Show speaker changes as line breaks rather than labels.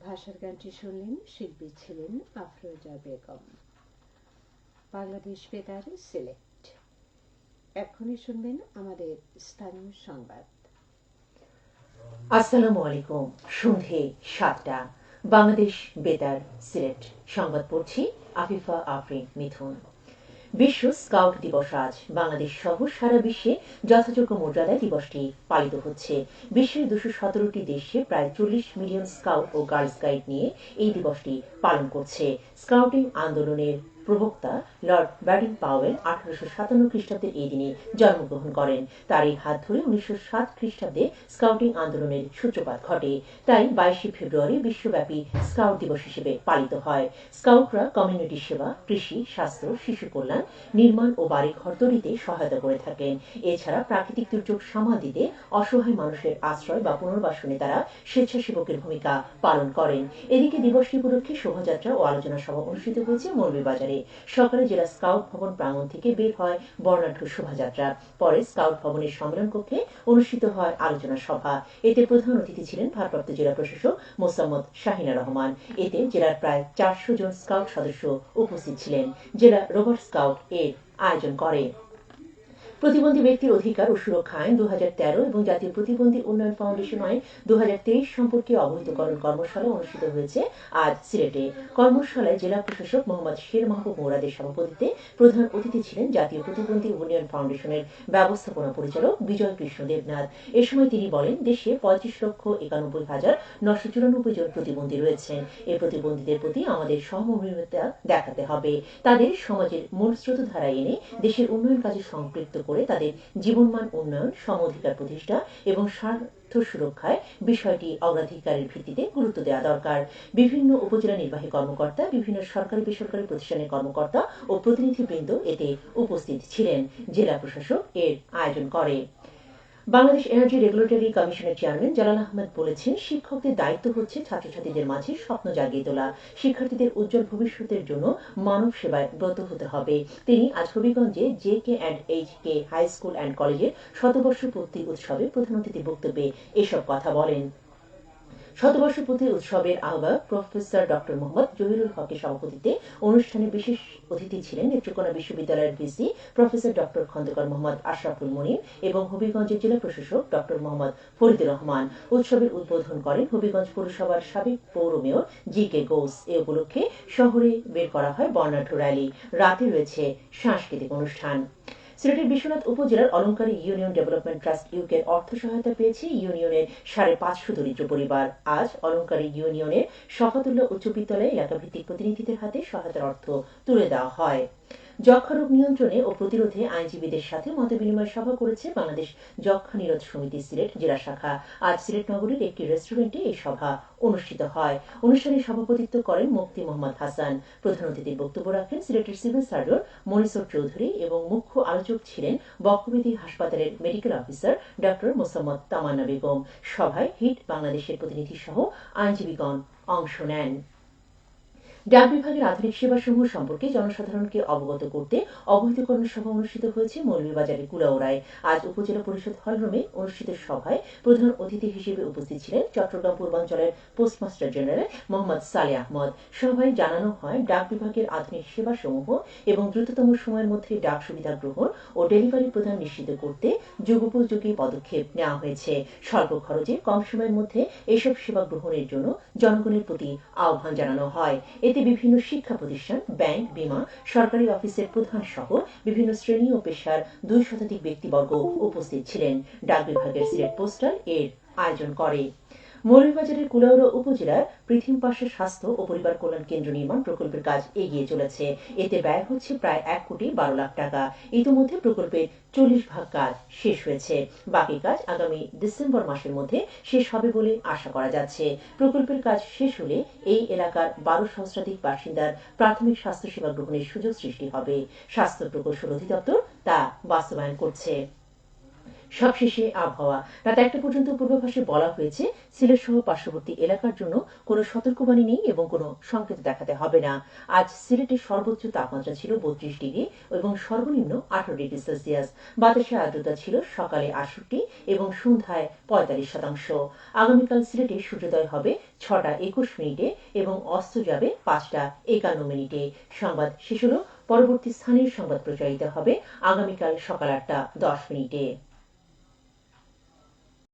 ভাষার গানটি শুনলেন শিল্পী ছিলেন আফরোজা বেগম। বাংলাদেশ বেতার সিলেক্ট। এখনই শুনবেন আমাদের স্থানীয় সংবাদ।
আসসালামু আলাইকুম। সন্ধে সাতটা। বাংলাদেশ বেতার সিলেট সংবাদ পড়ছি আফিফা আফরিন মিথুন। বিশ্ব স্কাউট দিবস আজ। বাংলাদেশ সহ সারা বিশ্বে যথাযোগ্য মর্যাদায় দিবসটি পালিত হচ্ছে। বিশ্বের দুশো সতেরোটি দেশে প্রায় চল্লিশ মিলিয়ন স্কাউট ও গার্লস গাইড নিয়ে এই দিবসটি পালন করছে। স্কাউটিং আন্দোলনের প্রবক্তা লর্ড ব্যাডিং পাওয়েল আঠারোশো সাতান্ন খ্রিস্টাব্দের এই দিনে জন্মগ্রহণ করেন। তার এই হাত ধরে উনিশশো সাত খ্রিস্টাব্দে স্কাউটিং আন্দোলনের সূত্রপাত ঘটে। তাই বাইশে ফেব্রুয়ারি বিশ্বব্যাপী স্কাউট দিবস হিসেবে পালিত হয়। স্কাউটরা কমিউনিটি সেবা, কৃষি, স্বাস্থ্য, শিশু কল্যাণ, নির্মাণ ও বাড়ি ঘর তৈরিতে সহায়তা করে থাকেন। এছাড়া প্রাকৃতিক দুর্যোগ সামাল দিতে অসহায় মানুষের আশ্রয় বা পুনর্বাসনে তারা স্বেচ্ছাসেবকের ভূমিকা পালন করেন। এদিকে দিবসটি উপলক্ষে শোভাযাত্রা ও আলোচনা সভা অনুষ্ঠিত হয়েছে মৌলভীবাজারে। সকালে জেলা স্কাউট ভবন প্রাঙ্গণ থেকে বের হয় বর্ণাঢ্য শোভাযাত্রা। পরে স্কাউট ভবনের সম্মেলন কক্ষে অনুষ্ঠিত হয় আলোচনা সভা। এতে প্রধান অতিথি ছিলেন ভারপ্রাপ্ত জেলা প্রশাসক মোসাম্মদ শাহিনা রহমান। এতে জেলার প্রায় চারশো জন স্কাউট সদস্য উপস্থিত ছিলেন। জেলা রোভার স্কাউট এর আয়োজন করে। প্রতিবন্ধী ব্যক্তির অধিকার ও সুরক্ষা আইন দু হাজার তেরো এবং জাতীয় প্রতিবন্ধী উন্নয়ন ফাউন্ডেশন আইন দু হাজার তেইশ সম্পর্কে অবহিতকরণ কর্মশালা অনুষ্ঠিত হয়েছে আজ সিলেটে। কর্মশালায় জেলা প্রশাসক মোহাম্মদ শের মাহবুব মোরাদের সভাপতিত্বে প্রধান অতিথি ছিলেন জাতীয় প্রতিবন্ধী উন্নয়ন ফাউন্ডেশনের ব্যবস্থাপনা পরিচালক বিজয় কৃষ্ণ দেবনাথ। এ সময় তিনি বলেন, দেশে পঁয়ত্রিশ লক্ষ একানব্বই হাজার নশো চুরানব্বই জন প্রতিবন্ধী রয়েছেন এই প্রতিবন্ধীদের প্রতি আমাদের সহমর্মিতা দেখাতে হবে। তাদের সমাজের মূল স্রোতধারায় এনে দেশের উন্নয়ন কাজে সম্পৃক্ত করে তাদের জীবনমান উন্নয়ন সম অধিকার প্রতিষ্ঠা এবং স্বার্থ সুরক্ষায় বিষয়টি অগ্রাধিকারের ভিত্তিতে গুরুত্ব দেওয়া দরকার। বিভিন্ন উপজেলা নির্বাহী কর্মকর্তা, বিভিন্ন সরকারি বেসরকারি প্রতিষ্ঠানের কর্মকর্তা ও প্রতিনিধিবৃন্দ এতে উপস্থিত ছিলেন। জেলা প্রশাসক এর আয়োজন করে। বাংলাদেশ এনার্জি রেগুলেটরি কমিশনের চেয়ারম্যান জালাল আহমেদ বলেছেন, শিক্ষকদের দায়িত্ব হচ্ছে ছাত্রছাত্রীদের মাঝে স্বপ্ন জাগিয়ে তোলা। শিক্ষার্থীদের উজ্জ্বল ভবিষ্যতের জন্য মানব সেবায় ব্রত হতে হবে। তিনি আজ হবিগঞ্জে J K and H K high school and কলেজের শতবর্ষ পূর্তি উৎসবে প্রধান অতিথি বক্তব্যে এসব কথা বলেন। শতবর্ষপতি উৎসবের আহ্বায়ক প্রফেসর ডক্টর মোহাম্মদ জহিরুল হকের সভাপতিতে অনুষ্ঠানে বিশেষ অতিথি ছিলেন নেত্রকোনা বিশ্ববিদ্যালয়ের VC professor doctor Khandaker Mohammad Ashraful Monim এবং হবিগঞ্জের জেলা প্রশাসক ডক্টর মোহাম্মদ ফরিদুর রহমান। উৎসবের উদ্বোধন করেন হবিগঞ্জ পৌরসভার সাবেক পৌর মেয়র জি কে ঘোষ। এ উপলক্ষে শহরে বের করা হয় বর্ণাঢ্য র্যালি। রাতে রয়েছে সাংস্কৃতিক অনুষ্ঠান। সিলেটের বিশ্বনাথ উপজেলার অলংকারী ইউনিয়ন ডেভেলপমেন্ট ট্রাস্ট ইউকের অর্থ সহায়তা পেয়েছে ইউনিয়নের সাড়ে পাঁচশো দরিদ্র পরিবার। আজ অলংকারী ইউনিয়নের সফাতুল্লাহ উচ্চ বিদ্যালয়ে এলাকাভিত্তিক প্রতিনিধিদের হাতে সহায়তার অর্থ তুলে দেওয়া হয়। যক্ষা রোগ নিয়ন্ত্রণে ও প্রতিরোধে আইনজীবীদের সাথে মত বিনিময় সভা করেছে বাংলাদেশ যক্ষা নিরোধ সমিতি সিলেট জেলা শাখা। আজ সিলেট নগরীর একটি রেস্টুরেন্টে এই সভা অনুষ্ঠিত হয়। অনুষ্ঠানে সভাপতিত্ব করেন মুফতি মোহাম্মদ হাসান। প্রধান অতিথির বক্তব্য রাখেন সিলেটের সিভিল সার্জন মনিসর চৌধুরী এবং মুখ্য আলোচক ছিলেন বক্ষবিধি হাসপাতালের medical officer doctor Mosammat Tamanna Begum. সভায় হিট বাংলাদেশের প্রতিনিধি সহ আইনজীবীগণ অংশ নেন। ডাক বিভাগের আধুনিক সেবাসমূহ সম্পর্কে জনসাধারণকে অবগত করতে অবহিতকরণ সভা অনুষ্ঠিত হয়েছে মৌলভীবাজারের কুলাউড়ায় আজ উপজেলা পরিষদ হলরুমে অনুষ্ঠিত সভায় প্রধান অতিথি হিসেবে উপস্থিত ছিলেন চট্টগ্রাম পূর্বাঞ্চলের পোস্টমাস্টার জেনারেল মোহাম্মদ সালে আহমদ। সভায় জানানো হয়, ডাক বিভাগের আধুনিক সেবাসমূহ এবং দ্রুততম সময়ের মধ্যে ডাক সুবিধা গ্রহণ ও ডেলিভারি প্রদান নিশ্চিত করতে যুগোপযোগী পদক্ষেপ নেওয়া হয়েছে। স্বল্প খরচে কম সময়ের মধ্যে এসব সেবা গ্রহণের জন্য জনগণের প্রতি আহ্বান জানানো হয়। এতে বিভিন্ন শিক্ষা প্রতিষ্ঠান, ব্যাংক, বিমা, সরকারি অফিসের প্রধান সহ বিভিন্ন শ্রেণি ও পেশার দুই শতাধিক ব্যক্তিবর্গ উপস্থিত ছিলেন। ডাক বিভাগের সিলেট পোস্টাল এর আয়োজন করে। মৌলভীবাজারের কুলাউড়া উপজেলার পৃথিম পাশে স্বাস্থ্য ও পরিবার কল্যাণ কেন্দ্র নির্মাণ প্রকল্পের কাজ এগিয়ে চলেছে। এতে ব্যয় হচ্ছে প্রায় এক কোটি বারো লাখ টাকা। ইতিমধ্যে প্রকল্পের চল্লিশ ভাগ কাজ শেষ হয়েছে। বাকি কাজ আগামী ডিসেম্বর মাসের মধ্যে শেষ হবে বলে আশা করা যাচ্ছে। প্রকল্পের কাজ শেষ হলে এই এলাকার বারো সহস্রাধিক বাসিন্দার প্রাথমিক স্বাস্থ্যসেবা গ্রহণের সুযোগ সৃষ্টি হবে। স্বাস্থ্য প্রকৌশল অধিদপ্তর তা বাস্তবায়ন করছে। সবশেষে আবহাওয়া। রাত একটা পর্যন্ত পূর্বাভাসে বলা হয়েছে সিলেট সহ পার্শ্ববর্তী এলাকার জন্য কোনো সতর্কবাণী নেই এবং কোনো সংকেত দেখাতে হবে না। আজ সিলেটের সর্বোচ্চ তাপমাত্রা ছিল বত্রিশ ডিগ্রি এবং সর্বনিম্ন আঠারো ডিগ্রি সেলসিয়াস। বাতাসের আর্দ্রতা ছিল সকালে আটষট্টি এবং সন্ধ্যায় পঁয়তাল্লিশ শতাংশ। আগামীকাল সিলেটে সূর্যোদয় হবে ছটা একুশ মিনিটে এবং অস্ত যাবে পাঁচটা একান্ন মিনিটে। সংবাদ শেষ হল। পরবর্তী স্থানীয় সংবাদ প্রচারিত হবে আগামীকাল সকাল আটটা দশ মিনিটে।